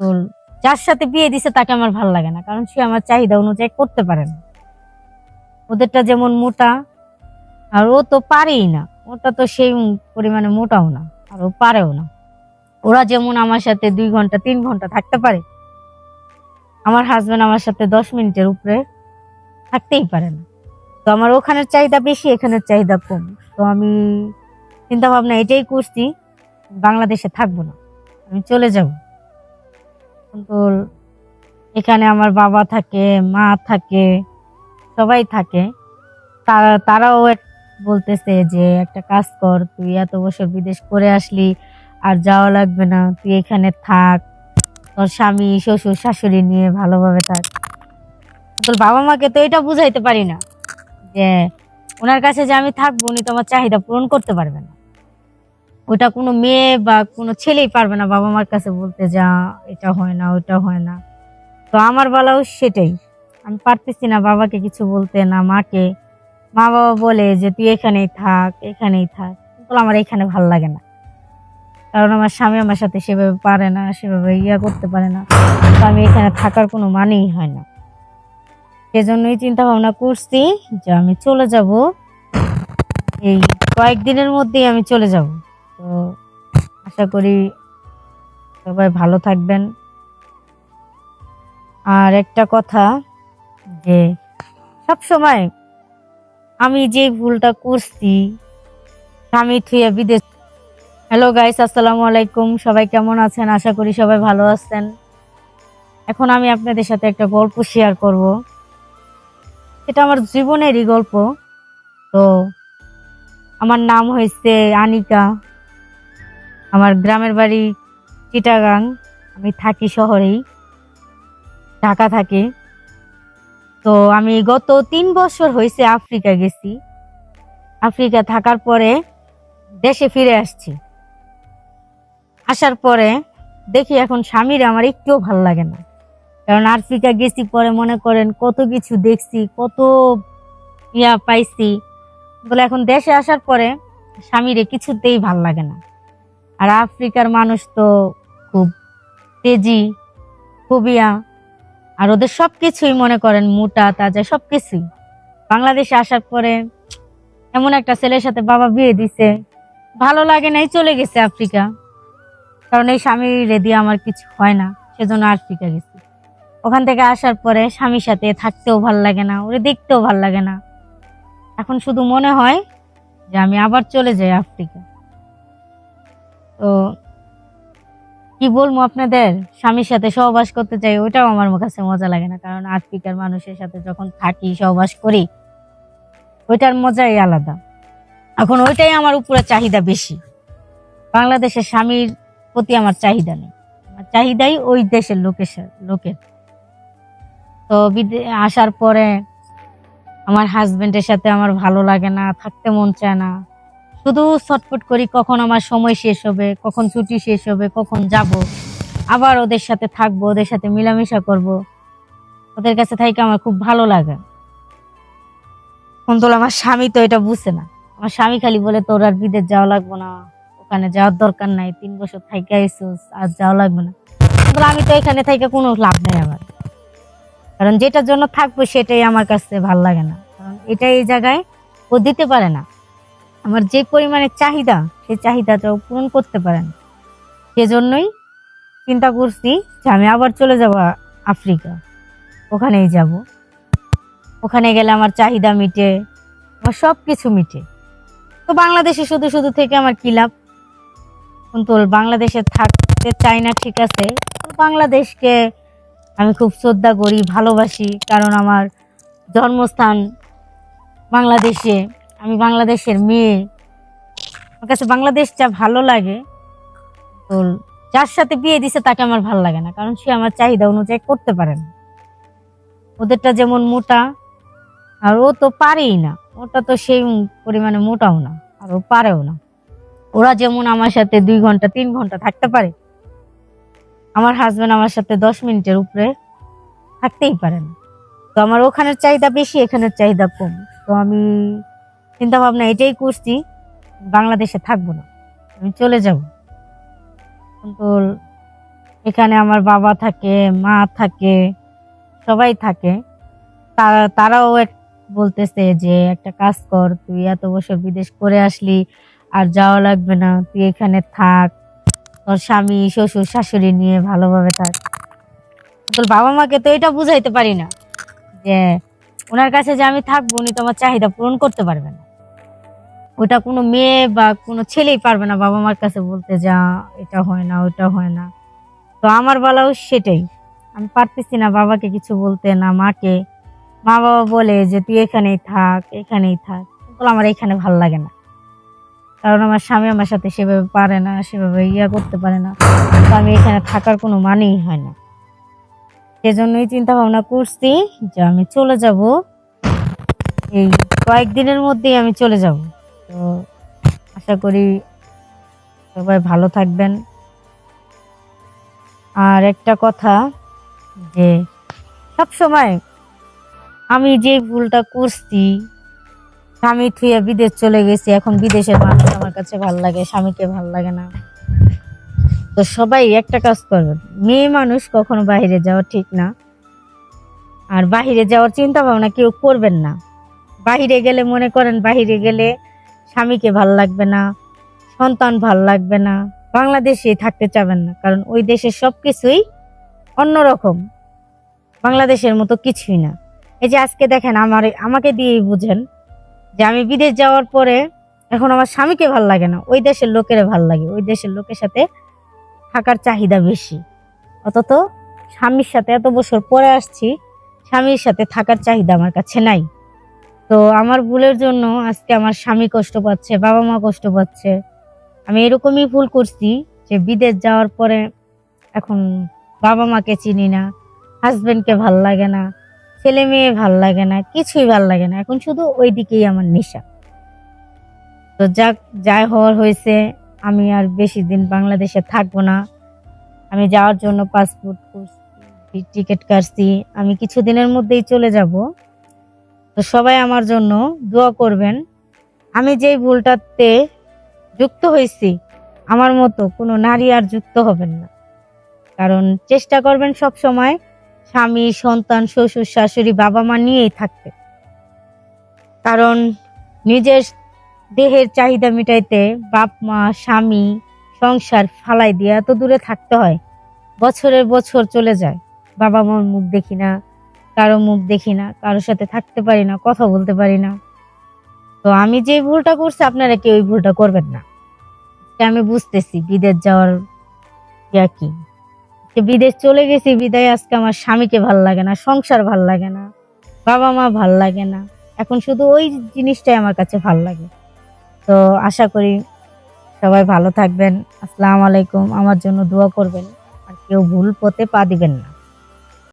তো যার সাথে বিয়ে দিছে তাকে আমার ভালো লাগে না, কারণ সে আমার চাহিদা অনুযায়ী করতে পারে না। ওদেরটা যেমন মোটা, আর ও তো পারেই না। ওটা তো সেই পরিমাণে মোটাও না, আর ও পারেও না। ওরা যেমন আমার সাথে দুই ঘণ্টা, তিন ঘণ্টা থাকতে পারে, আমার হাজবেন্ড আমার সাথে দশ মিনিটের উপরে থাকতেই পারে না। তো আমার ওখানের চাহিদা বেশি, এখানের চাহিদা কম। তো আমি চিন্তা ভাবনা এটাই করছি, বাংলাদেশে থাকব না, আমি চলে যাব। কিন্তু এখানে আমার বাবা থাকে, মা থাকে, সবাই থাকে। তারা তারাও বলতেছে যে একটা কাজ কর, তুই এত বছর বিদেশ করে আসলি আর যাওয়া লাগবে না, তুই এখানে থাক। তোর স্বামী, শ্বশুর, শাশুড়ি নিয়ে ভালোভাবে থাক। তোর বাবা মাকে তো এটা বুঝাইতে পারি না যে, ওনার কাছে যে আমি থাকব, উনি তো আমার চাহিদা পূরণ করতে পারবে না। ওটা কোনো মেয়ে বা কোনো ছেলেই পারবে না বাবা মার কাছে বলতে যা এটা হয় না, ওটা হয় না। তো আমার বেলাও সেটাই। আমি পারতেছি না বাবাকে কিছু বলতে, না মাকে। মা বাবা বলে যে, তুই এখানেই থাক এখানেই থাক। কিন্তু আমার এখানে ভালো লাগে না। কারণ আমার স্বামী আমার সাথে সেভাবে পারে না, সেভাবে ইয়া করতে পারে না। তো আমি এখানে থাকার কোনো মানেই হয় না। সেজন্যই চিন্তা ভাবনা করছি যে, আমি চলে যাব। এই কয়েকদিনের মধ্যেই আমি চলে যাব। তো আশা করি সবাই ভালো থাকবেন। আর একটা কথা যে সব সময় আমি যে ভুলটা করছি, স্বামী থুয়ে বিদেশ হ্যালো গাইস আসসালামু আলাইকুম। সবাই কেমন আছেন? আশা করি সবাই ভালো আছেন। এখন আমি আপনাদের সাথে একটা গল্প শেয়ার করব। এটা আমার জীবনেরই গল্প। তো আমার নাম হয়েছে আনিকা। আমার গ্রামের বাড়ি চিটাগাং। আমি থাকি শহরেই। ঢাকা থাকি। তো আমি গত তিন বছর হয়েছে আফ্রিকা গেছি। আফ্রিকা থাকার পরে দেশে ফিরে আসছি। আসার পরে দেখি এখন স্বামীর আমার একটুও ভালো লাগে না। কারণ আফ্রিকা গেছি পরে মনে করেন কত কিছু দেখছি, কত ইয়া পাইছি। বলে এখন দেশে আসার পরে স্বামীরে কিছুতেই ভালো লাগে না। আর আফ্রিকার মানুষ তো খুব তেজি, খুবিয়া, আর ওদের সব কিছুই মনে করেন মোটা, তাজা সব কিছুই বাংলাদেশে আসার পরে এমন একটা ছেলের সাথে বাবা বিয়ে দিছে, ভালো লাগে নাই, চলে গেছে আফ্রিকা। কারণ এই স্বামী রেডি আমার কিছু হয় না, সেজন্য আফ্রিকা গেছি। ওখান থেকে আসার পরে স্বামীর সাথে থাকতেও ভালো লাগে না, ওরে দেখতেও ভালো লাগে না। এখন শুধু মনে হয় যে আমি আবার চলে যাই আফ্রিকা। তো কি বলব আপনাদের? স্বামীর সাথে সহবাস করতে চাই ওটাও আমার কাছে মজা লাগে না। কারণ আফ্রিকার মানুষের সাথে যখন থাকি, সহবাস করি, ওইটার মজাই আলাদা। এখন ওইটাই আমার উপরে চাহিদা বেশি। বাংলাদেশের স্বামীর প্রতি আমার চাহিদা নেই। আমার চাহিদাই ওই দেশের লোকের লোকের। তো আসার পরে আমার হাজবেন্ডের সাথে আমার ভালো লাগে না, থাকতে মন চায় না। শুধু ছটফট করি কখন আমার সময় শেষ হবে, কখন ছুটি শেষ হবে, কখন যাব। আবার ওদের সাথে থাকব, ওদের সাথে মিলামেশা করব। ওদের কাছে থাইকে আমার খুব ভালো লাগে। কিন্তু আমার স্বামী তো এটা বুঝে না। আমার স্বামী খালি বলে, তোর আর বিদেশ যাওয়া লাগবে না। ওখানে যাওয়ার দরকার নাই। তিন বছর থাইকে আইসোস, আর যাওয়া লাগবে না। আমি তো এখানে থাইকে কোনো লাভ নেই আমার। কারণ যেটার জন্য থাকব সেটাই আমার কাছে ভালো লাগে না। কারণ এটা এই জায়গায় ও দিতে পারে না। আমার যে পরিমাণে চাহিদা, সেই চাহিদাটাও পূরণ করতে পারেন। সেজন্যই চিন্তা করছি যে আমি আবার চলে যাব আফ্রিকা। ওখানেই যাব। ওখানে গেলে আমার চাহিদা মিটে, আমার সব কিছু মিটে। তো বাংলাদেশে শুধু শুধু থেকে আমার কী লাভ? কিন্তু বাংলাদেশে থাকতে চাই না, ঠিক আছে। বাংলাদেশকে আমি খুব শ্রদ্ধা করি, ভালোবাসি, কারণ আমার জন্মস্থান বাংলাদেশে। আমি বাংলাদেশের মেয়ে। আমার কাছে বাংলাদেশটা ভালো লাগে। তো যার সাথে বিয়ে দিছে তাকে আমার ভালো লাগে না, কারণ সে আমার চাহিদা অনুযায়ী করতে পারে না। ওদেরটা যেমন মোটা, আর ও তো পারেই না। ওটা তো সেই পরিমাণে মোটাও না, আর ও পারেও না। ওরা যেমন আমার সাথে দুই ঘণ্টা, তিন ঘণ্টা থাকতে পারে, আমার হাজবেন্ড আমার সাথে দশ মিনিটের উপরে থাকতেই পারে না। তো আমার ওখানের চাহিদা বেশি, এখানের চাহিদা কম। তো আমি চিন্তা ভাবনা এটাই করছি, বাংলাদেশে থাকব না। আমি চলে যাব। কিন্তু এখানে আমার বাবা থাকে, মা থাকে, সবাই থাকে। তারাও এক- বলতেছে যে, একটা কাজ কর, তুই এত বছর বিদেশ করে আসলি আর যাওয়া লাগবে না, তুই এখানে থাক। তোর স্বামী, শ্বশুর, শাশুড়ি নিয়ে ভালোভাবে থাক। তোর বাবা মাকে তো এটা বুঝাইতে পারি না যে, ওনার কাছে যে আমি থাকব, উনি তো আমার চাহিদা পূরণ করতে পারবে না। ওটা কোনো মেয়ে বা কোনো ছেলেই পারবে না বাবা মার কাছে বলতে যা এটা হয় না, ওটা হয় না। তো আমার বেলাও সেটাই। আমি পারতেছি না বাবাকে কিছু বলতে, না মাকে। মা বাবা বলে যে, তুই এখানেই থাক এখানেই থাক। বলে আমার এখানে ভালো লাগে না। কারণ আমার স্বামী আমার সাথে সেভাবে পারে না, সেভাবে ইয়া করতে পারে না। তো আমি এখানে থাকার কোনো মানেই হয় না। সেজন্যই চিন্তা ভাবনা করছি যে, আমি চলে যাব। এই কয়েকদিনের মধ্যেই আমি চলে যাব। তো আশা করি সবাই ভালো থাকবেন। আর একটা কথা যে সব সময় আমি যে ভুলটা করছি, স্বামী থুয়ে বিদেশ চলে গেছি, এখন বিদেশের মানুষ আমার কাছে ভালো লাগে, স্বামীকে ভালো লাগে না। তো সবাই একটা কাজ করবেন, মেয়ে মানুষ কখনো বাইরে যাওয়া ঠিক না। আর বাইরে যাওয়ার চিন্তা ভাবনা কেউ করবেন না। বাইরে গেলে মনে করেন বাইরে গেলে স্বামীকে ভালো লাগবে না, সন্তান ভালো লাগবে না, বাংলাদেশে থাকতে চাবেন না, কারণ ওই দেশের সব কিছুই অন্যরকম। বাংলাদেশের মতো কিছুই না। এই যে আজকে দেখেন আমার, আমাকে দিয়েই বুঝেন যে আমি বিদেশ যাওয়ার পরে এখন আমার স্বামীকে ভালো লাগে না, ওই দেশের লোকের ভালো লাগে, ওই দেশের লোকের সাথে থাকার চাহিদা বেশি। অথচ স্বামীর সাথে এত বছর পরে আসছি, স্বামীর সাথে থাকার চাহিদা আমার কাছে নাই। তো আমার ভুলের জন্য আজকে আমার স্বামী কষ্ট পাচ্ছে, বাবা মা কষ্ট পাচ্ছে। আমি এরকমই ভুল করছি যে বিদেশ যাওয়ার পরে এখন বাবা মাকে চিনি না হাজবেন্ডকে ভালো লাগে না, ছেলে মেয়ে ভালো লাগে না, কিছুই ভালো লাগে না। এখন শুধু ওই দিকেই আমার নেশা। তো যাক, যাই হওয়ার হয়েছে, আমি আর বেশি দিন বাংলাদেশে থাকব না। আমি যাওয়ার জন্য পাসপোর্ট টিকিট কাটছি। আমি কিছুদিনের মধ্যেই চলে যাব। সবাই আমার জন্য দোয়া করবেন। আমি যেই ভুলটাতে যুক্ত হয়েছি, আমার মতো কোনো নারী আর যুক্ত হবেন না। কারণ চেষ্টা করবেন সব সময় স্বামী, সন্তান, শ্বশুর, শাশুড়ি, বাবা মা নিয়েই থাকতে। কারণ নিজের দেহের চাহিদা মিটাইতে বাপ মা, স্বামী, সংসার ফালাই দিয়ে এত দূরে থাকতে হয়, বছরের বছর চলে যায়। বাবা মার মুখ দেখি না কারও মুখ দেখি না কারোর সাথে থাকতে পারি না, কথা বলতে পারি না। তো আমি যে ভুলটা করছি, আপনারা কেউ ওই ভুলটা করবেন না। আমি বুঝতেছি বিদেশ যাওয়ার ইয়া কি। বিদেশ চলে গেছি, বিদায় আজকে আমার স্বামীকে ভালো লাগে না, সংসার ভালো লাগে না, বাবা মা ভালো লাগে না। এখন শুধু ওই জিনিসটাই আমার কাছে ভালো লাগে। তো আশা করি সবাই ভালো থাকবেন। আসসালামু আলাইকুম। আমার জন্য দোয়া করবেন। আর কেউ ভুল পথে পা দিবেন না।